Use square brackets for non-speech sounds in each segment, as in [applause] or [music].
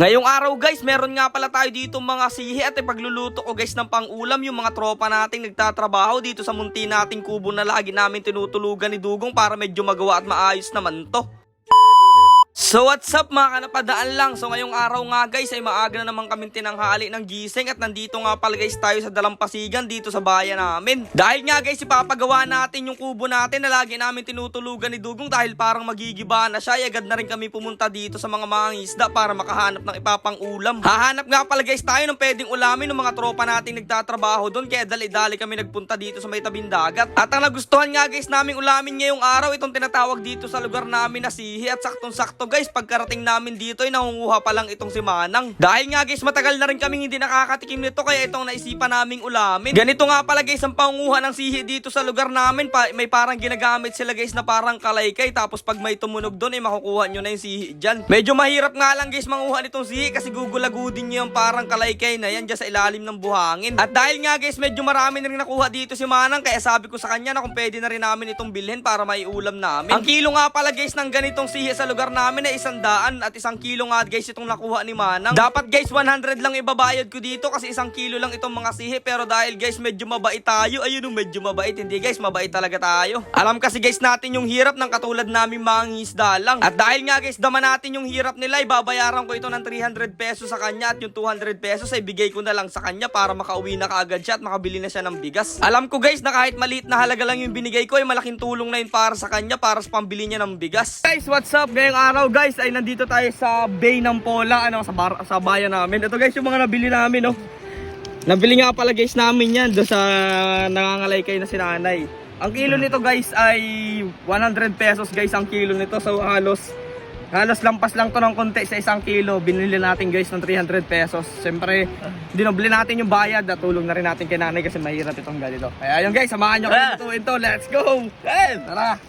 Ngayong araw guys, meron nga pala tayo dito mga sihi at ipagluluto ko guys ng pangulam yung mga tropa nating nagtatrabaho dito sa munti nating kubo na lagi namin tinutulugan ni Dugong para medyo magawa at maayos naman to. So what's up mga kanapadaan lang? So ngayong araw nga guys ay maaga na naman kami tinanghali ng gising At nandito nga pala guys tayo sa Dalampasigan dito sa bayan namin. Dahil nga guys ipapagawa natin yung kubo natin na lagi namin tinutulugan ni Dugong Dahil parang magigiba na siya. Ay agad na rin kami pumunta dito sa mga mangisda Para makahanap ng ipapang ulam Hahanap nga pala guys tayo ng pwedeng ulamin ng mga tropa nating nagtatrabaho doon. Kaya dali-dali kami nagpunta dito sa may tabing dagat. At ang nagustuhan nga guys naming ulamin ngayong araw Itong tinatawag dito sa lugar namin na sihi At saktong-sakto guys pagkarating namin dito ay nangunguha pa lang itong si Manang. Dahil nga guys matagal na rin kaming hindi nakakatikim nito Kaya itong naisipan naming ulamin. Ganito nga pala guys ang pangunguha ng sihi dito sa lugar namin. Pa May parang ginagamit sila guys na parang kalaykay. Tapos pag may tumunog doon ay makukuha nyo na yung sihi dyan. Medyo mahirap nga lang guys manguha nitong sihi Kasi gugulagudin nyo yung parang kalaykay na yan dyan sa ilalim ng buhangin. At dahil nga guys medyo marami na rin nakuha dito si Manang Kaya sabi ko sa kanya na kung pwede na rin namin itong bilhin para may ulam namin. Ang kilo nga pala guys ng ganitong sihi sa lugar namin ay isang daan at isang kilo nga guys itong nakuha ni Manang. Dapat guys 100 lang ibabayad ko dito kasi isang kilo lang itong mga sihi. Pero dahil guys medyo mabait tayo Ayun oh, medyo mabait. Hindi guys mabait talaga tayo. Alam kasi guys natin yung hirap ng katulad namin mga ngisda lang. At dahil nga guys dama natin yung hirap nila Ibabayaran ko ito ng 300 pesos sa kanya At yung 200 pesos ay bigay ko na lang sa kanya Para makauwi na kaagad siya at makabili na siya ng bigas. Alam ko guys na kahit maliit na halaga lang yung binigay ko Ay malaking tulong na yun para sa kanya Para sa pambili niya ng bigas. Guys what's up? Ngayong araw guys Ay nandito tayo sa Bay ng Pola ano, sa, bar- sa bayan namin Ito guys yung mga nabili namin no Nabili nga pala guys namin yan doon sa nangangalaykay na si nanay. Ang kilo nito guys ay 100 pesos guys ang kilo nito. So halos halos lampas lang to ng konti sa isang kilo. Binili natin guys ng 300 pesos. Siyempre, dinoble natin yung bayad. Natulong na rin natin kay nanay kasi mahirap itong ganito. Kaya ayun guys, samahan nyo kami Ah. lutuin to. Let's go! Hey, tara!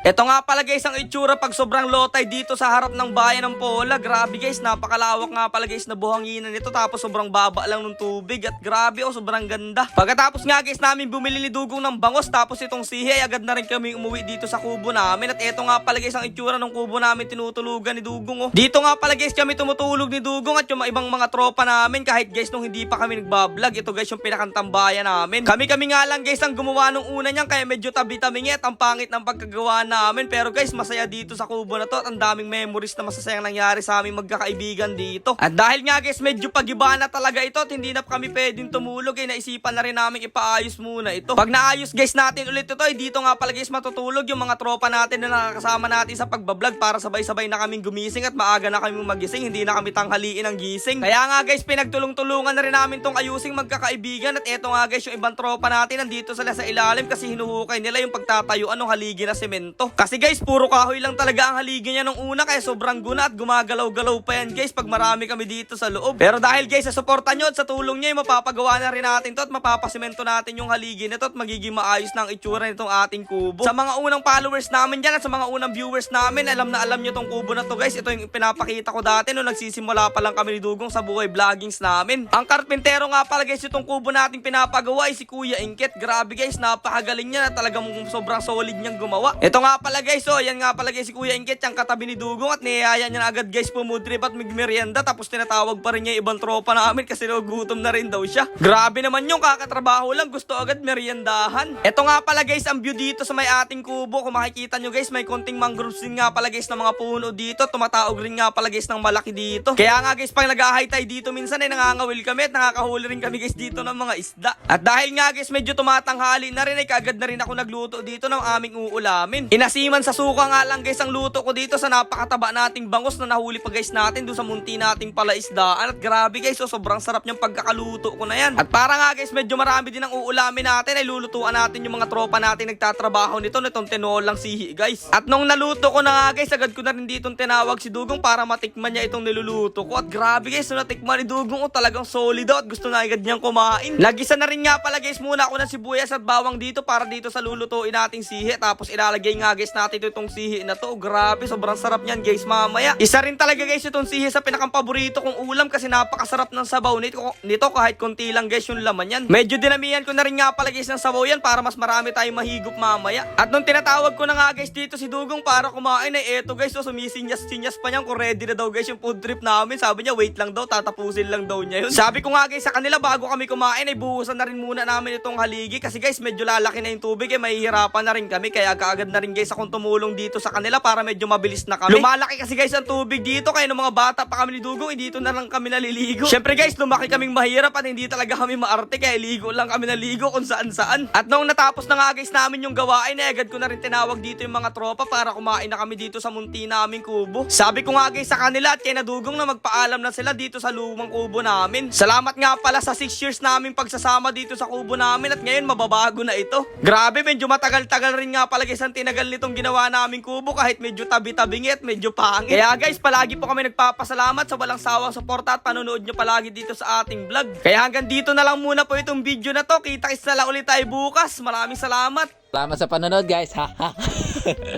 Ito nga pala guys ang itsura pag sobrang lotay dito sa harap ng bayan ng Pola. Grabe guys, napakalawak nga pala guys na buhanginan nito tapos sobrang baba lang ng tubig at grabe oh, sobrang ganda. Pagkatapos nga guys namin bumili ni Dugong ng bangos tapos itong sihi ay agad na rin kami umuwi dito sa kubo namin at ito nga pala guys ang itsura ng kubo namin tinutulugan ni Dugong oh. Dito nga pala guys kami tumutulog ni Dugong at yung ibang mga tropa namin kahit guys nung hindi pa kami nagbablog. Ito guys yung pinakantambayan namin. Kami-kami nga lang guys ang gumawa nung una niyan kaya medyo tabi-tabi at ang pangit ng pagkagawa namin. Pero guys, masaya dito sa kubo na to at ang daming memories na masasayang nangyari sa aming magkakaibigan dito. At dahil nga guys, medyo pagiba na talaga ito at hindi na kami pwedeng tumulog eh, naisipan na rin namin ipaayos muna ito. Pag naayos guys natin ulit ito, eh, dito nga pala guys matutulog yung mga tropa natin na nakakasama natin sa pagbablog para sabay-sabay na kaming gumising at maaga na kami magising, hindi na kami tanghaliin ang gising. Kaya nga guys, pinagtulong-tulungan na rin namin tong ayusing magkakaibigan at eto nga guys, yung ibang tropa natin nandito sila sa ilalim kasi hinuhukay nila yung pagtatayuan ng haligi na semento. Kasi guys, puro kahoy lang talaga ang haligi niya nung una kaya sobrang guna at gumagalaw-galaw pa yan guys pag marami kami dito sa loob. Pero dahil guys, sa suporta nyo at sa tulong nyo, eh, mapapagawa na rin natin to at mapapasemento natin yung haligi nito at magiging maayos na ang itsura nitong ating kubo. Sa mga unang followers namin dyan at sa mga unang viewers namin, alam na alam nyo tong kubo na to guys. Ito yung pinapakita ko dati nung nagsisimula pa lang kami ni Dugong sa buhay vloggings namin. Ang karpintero nga pala guys, itong kubo nating pinapagawa ay si Kuya Ingket. Grabe guys, napakagaling niya na talagang sobrang solid niyang gumawa. Ito nga pala guys, oh, yan nga pala guys si Kuya Ingket, yung katabi ni Dugong at niyaya niya na agad guys pumudrip at magmerienda tapos tinatawag pa rin niya ibang tropa namin kasi nagugutom na rin daw siya. Grabe naman yung kakatrabaho lang, gusto agad meriendahan. Ito nga pala guys, ang view dito sa may ating kubo. Kung makikita nyo guys, may konting mangroves din nga pala guys ng mga puno dito. Tumataog rin nga pala guys ng malaki dito. Kaya nga guys, pag nag-high dito minsan ay nangangawil kami at nakakahuli rin kami guys dito ng mga isda. At dahil nga guys, medyo tumatanghali na rin ay kaagad na rin ako nagluto dito ng aming uulamin. Inasiman sa suka nga lang guys ang luto ko dito sa napakataba nating bangos na nahuli pa guys natin doon sa munti nating palaisdaan. At grabe guys, so sobrang sarap niyang pagkakaluto ko na yan. At para nga guys, medyo marami din ang uulamin natin ay lulutuan natin yung mga tropa natin nagtatrabaho nito nitong tinolang sihi guys. At nung naluto ko na nga guys, agad ko na rin ditong tinawag si Dugong para matikman niya itong niluluto ko. At grabe guys, nung natikman ni Dugong, oh, talagang solid daw at gusto na agad niyang kumain. Nagisa na rin nga pala guys muna ako ng sibuyas at bawang dito para dito sa lulutuin nating sihi. Tapos ilalagay nga guys natin ito itong sihi na to. Grabe, sobrang sarap niyan guys mamaya. Isa rin talaga guys itong sihi sa pinakang paborito kong ulam kasi napakasarap ng sabaw nito, nito kahit konti lang guys yung laman yan. Medyo dinamihan ko na rin nga pala guys ng sabaw yan para mas marami tayong mahigop mamaya. At nung tinatawag ko na nga guys dito si Dugong para kumain ay eto guys so sumisinyas-sinyas pa niyan kung ready na daw guys yung food trip namin. Sabi niya wait lang daw tatapusin lang daw niya yun. Sabi ko nga guys sa kanila bago kami kumain ay buhusan na rin muna namin itong haligi kasi guys medyo lalaki na yung tubig eh mahihirapan na rin kami kaya kaagad na rin guys akong tumulong dito sa kanila para medyo mabilis na kami. Lumalaki kasi guys ang tubig dito kaya nung mga bata pa kami ni Dugong eh, dito na lang kami naliligo. Syempre guys lumaki kaming mahirap at hindi talaga kami maarte kaya ligo lang kami naligo kung saan saan. At nung natapos na nga guys namin yung gawain eh agad ko na rin tinawag dito yung mga tropa para kumain na kami dito sa munti naming kubo. Sabi ko nga guys sa kanila at kay Nadugong na magpaalam na sila dito sa lumang kubo namin. Salamat nga pala sa 6 years naming pagsasama dito sa kubo namin at ngayon mababago na ito. Grabe medyo matagal-tagal rin nga pala guys ang tinagal nitong ginawa naming kubo kahit medyo tabi-tabingi at medyo pangit. Kaya guys palagi po kami nagpapasalamat sa walang sawang suporta at panonood nyo palagi dito sa ating vlog. Kaya hanggang dito na lang muna po itong video na to. Kita-kits na lang ulit tayo bukas. Maraming salamat. Salamat sa panonood guys. Ha. [laughs]